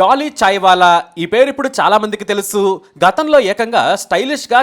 Dolly chaiwala. ఈ పేరు ఇప్పుడు చాలా మందికి తెలుసు. గతంలో ఏకంగా స్టైలిష్గా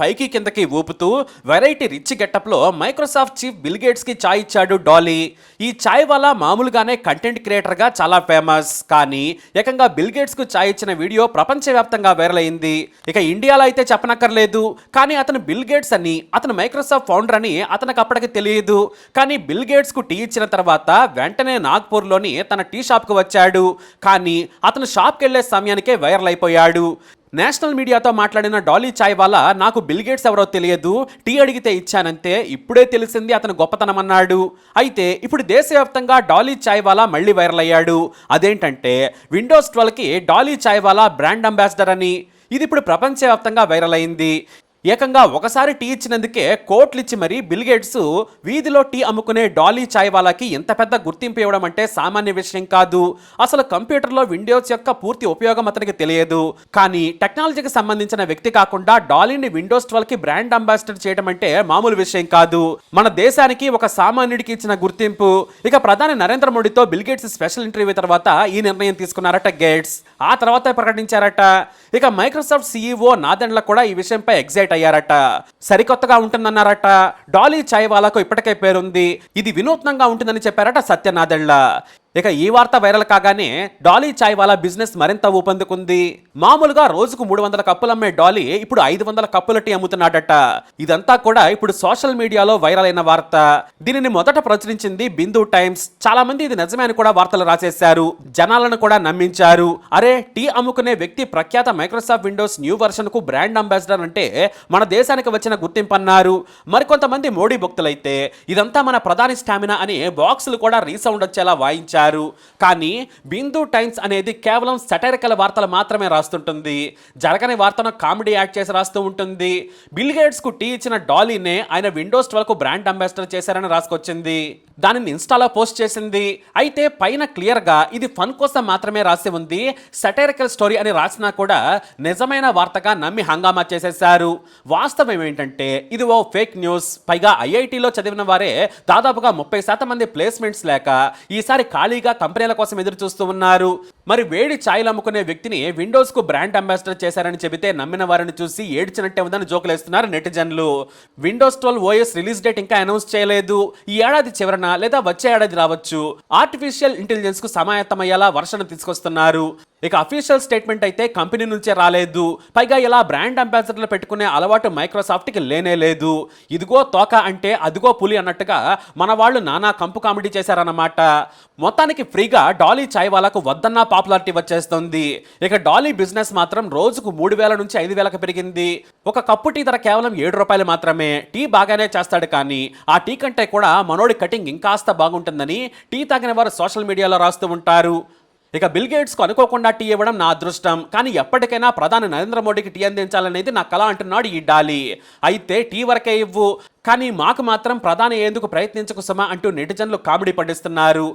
పైకి కిందకి ఊపుతూ వెరైటీ రిచ్ గెటప్లో మైక్రోసాఫ్ట్ చీఫ్ బిల్ గేట్స్కి చాయ్ ఇచ్చాడు డాలీ. ఈ చాయ్వాలా మామూలుగానే కంటెంట్ క్రియేటర్గా చాలా ఫేమస్ కానీ ఏకంగా బిల్ గేట్స్కు చాయ్ ఇచ్చిన వీడియో ప్రపంచవ్యాప్తంగా వైరల్ అయింది. ఇక ఇండియాలో అయితే చెప్పనక్కర్లేదు. కానీ అతను బిల్ గేట్స్ అని అతను మైక్రోసాఫ్ట్ ఫౌండర్ అని అతనికి అప్పటికి తెలియదు. కానీ బిల్గేట్స్కు కు టీ ఇచ్చిన తర్వాత వెంటనే నాగ్పూర్లోని తన టీ షాప్కు వచ్చాడు. కానీ అతను షాప్కి వెళ్ళే సమయానికే వైరల్ అయిపోయాడు. నేషనల్ మీడియాతో మాట్లాడిన డాలీ చాయ్ వల్ల నాకు బిల్గేట్స్ ఎవరో తెలియదు టీ అడిగితే ఇచ్చానంతే ఇప్పుడే తెలిసింది అతను గొప్పతనం అన్నాడు. అయితే ఇప్పుడు దేశవ్యాప్తంగా డాలీ చాయ్ వాలా మళ్ళీ వైరల్ అయ్యాడు. అదేంటంటే విండోస్ ట్వెల్వ్కి డాలీ చాయ్ వాలా బ్రాండ్ అంబాసిడర్ అని. ఇది ఇప్పుడు ప్రపంచవ్యాప్తంగా వైరల్ అయింది. ఏకంగా ఒకసారి టీ ఇచ్చినందుకే కోట్లిచ్చి మరీ బిల్గేట్స్ వీధిలో టీ అమ్ముకునే డాలీ చాయ్ వాళ్ళకి ఎంత పెద్ద గుర్తింపు ఇవ్వడం అంటే సామాన్య విషయం కాదు. అసలు కంప్యూటర్లో విండోస్ యొక్క పూర్తి ఉపయోగం అతనికి తెలియదు. కానీ టెక్నాలజీకి సంబంధించిన వ్యక్తి కాకుండా డాలీని విండోస్ ట్వెల్వ్కి బ్రాండ్ అంబాసిడర్ చేయడం అంటే మామూలు విషయం కాదు. మన దేశానికి ఒక సామాన్యుడికి ఇచ్చిన గుర్తింపు. ఇక ప్రధాని నరేంద్ర మోడీతో బిల్గేట్స్ స్పెషల్ ఇంటర్వ్యూ తర్వాత ఈ నిర్ణయం తీసుకున్నారట గేట్స్. ఆ తర్వాత ప్రకటించారట. ఇక మైక్రోసాఫ్ట్ సీఈఓ నాదెండ్ల కూడా ఈ విషయంపై ఎగ్జైట్ అయ్యారట. సరికొత్తగా ఉంటుందన్నారట. డాలీ చాయ్వాలాకు ఇప్పటికే పేరుంది. ఇది వినూత్నంగా ఉంటుందని చెప్పారట సత్యనాథెళ్ళ. ఇక ఈ వార్త వైరల్ కాగానే డాలీ చాయ్ వాలా బిజినెస్ మరింత ఊపందుకుంది. మామూలుగా రోజుకు మూడు వందల కప్పులు అమ్మే డాలీ ఇప్పుడు ఐదు వందల కప్పుల టీ అమ్ముతున్నాడట. ఇదంతా కూడా ఇప్పుడు సోషల్ మీడియాలో వైరల్ అయిన వార్త. దీనిని మొదట ప్రచురించింది బిందు టైమ్స్. చాలా మంది ఇది నిజమే అని కూడా వార్తలు రాసేశారు. జనాలను కూడా నమ్మించారు. అరే టీ అమ్ముకునే వ్యక్తి ప్రఖ్యాత మైక్రోసాఫ్ట్ విండోస్ న్యూ వర్షన్కు బ్రాండ్ అంబాసిడర్ అంటే మన దేశానికి వచ్చిన గుర్తింపు అన్నారు మరికొంతమంది మోడీ భక్తులైతే ఇదంతా మన ప్రధాని స్టామినా అని బాక్సులు కూడా రీసౌండ్ వచ్చేలా వాయించారు. కానీ బిందు టైమ్స్ అనేది కేవలం సటైరికల్ వార్తలు మాత్రమే రాస్తుంటుంది. జరగని వార్తను కామెడీ యాడ్ చేసి రాస్తూ ఉంటుంది. బిల్ గేట్స్కు టీ ఇచ్చిన డాలీనే ఆయన విండోస్ ట్వెల్వ్కు బ్రాండ్ అంబాసిడర్ చేశారని రాసుకొచ్చింది. దానిని ఇన్స్టాలో పోస్ట్ చేసింది. అయితే పైన క్లియర్గా ఇది ఫన్ కోసం మాత్రమే రాసి ఉంది. సెటైరికల్ స్టోరీ అని రాసినా కూడా నిజమైన వార్తగా నమ్మి హంగామా చేసేశారు. వాస్తవం ఏంటంటే ఇది ఓ ఫేక్ న్యూస్ పైగా ఐఐటిలో చదివిన వారే దాదాపుగా ముప్పై శాతం మంది ప్లేస్మెంట్స్ లేక ఈసారి ఖాళీగా కంపెనీల కోసం ఎదురు చూస్తూ ఉన్నారు. మరి వేడి ఛాయలు అమ్ముకునే వ్యక్తిని విండోస్కు బ్రాండ్ అంబాసిడర్ చేశారని చెబితే నమ్మిన వారిని చూసి ఏడ్చినట్టే ఉందని జోకులేస్తున్నారు నెటిజన్లు. Windows twelve OS release date ఇంకా అనౌన్స్ చేయలేదు. ఈ ఏడాది చివరన లేదా వచ్చే ఏడాది రావచ్చు. ఆర్టిఫిషియల్ ఇంటెలిజెన్స్కు సమాయత్తమయ్యేలా వర్షను తీసుకొస్తున్నారు. ఇక అఫీషియల్ స్టేట్మెంట్ అయితే కంపెనీ నుంచే రాలేదు. పైగా ఇలా బ్రాండ్ అంబాసిడర్లు పెట్టుకునే అలవాటు మైక్రోసాఫ్ట్కి లేనే లేదు. ఇదిగో తోక అంటే అదిగో పులి అన్నట్టుగా మన వాళ్ళు నానా కంపు కామెడీ చేశారన్నమాట. మొత్తానికి ఫ్రీగా డాలీ చాయ్ వాళ్ళకు వద్దన్న పాపులారిటీ వచ్చేస్తుంది. ఇక డాలీ బిజినెస్ మాత్రం రోజుకు మూడు వేల నుంచి ఐదు వేలకు పెరిగింది. ఒక కప్పు టీ ధర కేవలం ఏడు రూపాయలు మాత్రమే. టీ బాగానే చేస్తాడు కానీ ఆ టీ కంటే కూడా మనోడి కటింగ్ ఇంకాస్త బాగుంటుందని టీ తాగిన వారు సోషల్ మీడియాలో రాస్తూ ఉంటారు. ఇక బిల్ గేట్స్కు అనుకోకుండా టీ ఇవ్వడం నా అదృష్టం. కానీ ఎప్పటికైనా ప్రధాని నరేంద్ర మోడీకి టీ అందించాలనేది నా కళ అంటున్నాడు ఈ డాలీ. అయితే టీ వరకే ఇవ్వు. కానీ మాకు మాత్రం ప్రధాని ఎందుకు ప్రయత్నించకు సమా అంటూ నెటిజన్లు కామెడీ పండిస్తున్నారు.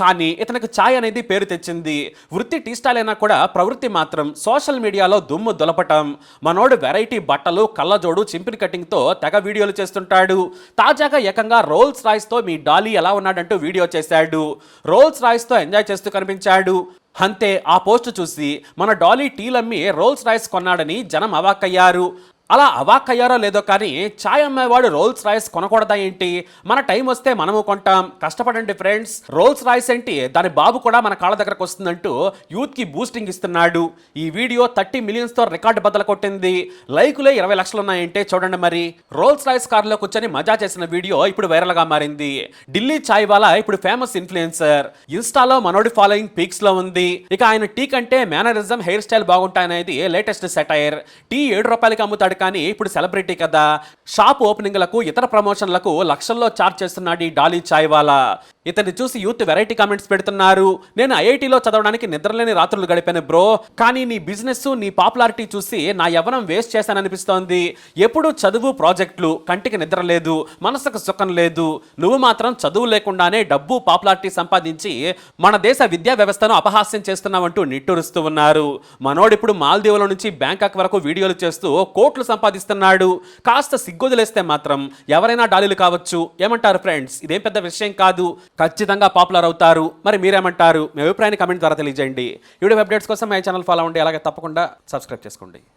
కానీ ఇతనికి ఛాయ్ అనేది పేరు తెచ్చింది. వృత్తి టీ స్టాల్ అయినా కూడా ప్రవృత్తి మాత్రం సోషల్ మీడియాలో దుమ్ము దులపటం. మనోడు వెరైటీ బట్టలు కళ్ళజోడు చింపిరి కటింగ్తో తెగ వీడియోలు చేస్తుంటాడు. తాజాగా ఏకంగా రోల్స్ రాయ్స్తో మీ డాలీ ఎలా ఉన్నాడంటూ వీడియో చేశాడు. రోల్స్ రాయ్స్తో ఎంజాయ్ చేస్తూ కనిపించాడు. అంతే ఆ పోస్ట్ చూసి మన డాలీ టీలమ్మి రోల్స్ రాయ్స్ కొన్నాడని జనం అవాక్కయ్యారు. అలా అవాక్కయ్యారో లేదో కానీ ఛాయ్ అమ్మేవాడు రోల్స్ రాయిస్ కొనకూడదా ఏంటి? మన టైం వస్తే మనము కొంటాం. కష్టపడండి ఫ్రెండ్స్. రోల్స్ రాయిస్ ఏంటి? దాని బాబు కూడా మన కాళ్ళ దగ్గరకు వస్తుందంటూ యూత్కి బూస్టింగ్ ఇస్తున్నాడు. ఈ వీడియో థర్టీ మిలియన్స్తో రికార్డు బద్దలు కొట్టింది. లైకులే ఇరవై లక్షలు ఉన్నాయంటే చూడండి మరి. రోల్స్ రాయ్స్ కారులో కూర్చొని మజా చేసిన వీడియో ఇప్పుడు వైరల్గా మారింది. ఢిల్లీ చాయ్ వాలా ఇప్పుడు ఫేమస్ ఇన్ఫ్లుయెన్సర్. ఇన్స్టాలో మనోడి ఫాలోయింగ్ పీక్స్లో ఉంది. ఇక ఆయన టీ కంటే మేనరిజం హెయిర్ స్టైల్ బాగుంటాయనేది లేటెస్ట్ సెటైర్. టీ ఏడు రూపాయలకి అమ్ముతాడు కానీ ఇప్పుడు సెలబ్రిటీ కదా. షాప్ ఓపెనింగ్లకు ఇతర ప్రమోషన్లకు లక్షల్లో చార్జ్ చేస్తున్నాడు ఈ డాలీ చాయ్ వాలా ఇతన్ని చూసి యూత్ వెరైటీ కామెంట్స్ పెడుతున్నారు. నేను ఐఐటిలో చదవడానికి నిద్రలేని రాత్రులు గడిపాను బ్రో. కానీ నీ బిజినెస్ నీ పాపులారిటీ చూసి నా యవ్వనం వేస్ట్ చేశాననిపిస్తోంది. ఎప్పుడు చదువు ప్రాజెక్టులు కంటికి నిద్ర లేదు మనసుకు సుఖం లేదు. నువ్వు మాత్రం చదువు లేకుండానే డబ్బు పాపులారిటీ సంపాదించి మన దేశ విద్యా వ్యవస్థను అపహాస్యం చేస్తున్నావంటూ నిట్టూరుస్తూ ఉన్నారు. మనోడిప్పుడు మాల్దీవుల నుంచి బ్యాంకాక్ వరకు వీడియోలు చేస్తూ కోట్లు సంపాదిస్తున్నాడు. కాస్త సిగ్గుదిలేస్తే మాత్రం ఎవరైనా డాలీలు కావచ్చు. ఏమంటారు ఫ్రెండ్స్? ఇదేం పెద్ద విషయం కాదు. ఖచ్చితంగా పాపులర్ అవుతారు. మరి మీరేమంటారు? మీ అభిప్రాయాన్ని కమెంట్ ద్వారా తెలియజేయండి. యూట్యూబ్ అప్డేట్స్ కోసం మా ఛానల్ ఫాలో అవ్వండి. అలాగే తప్పకుండా సబ్స్క్రైబ్ చేసుకోండి.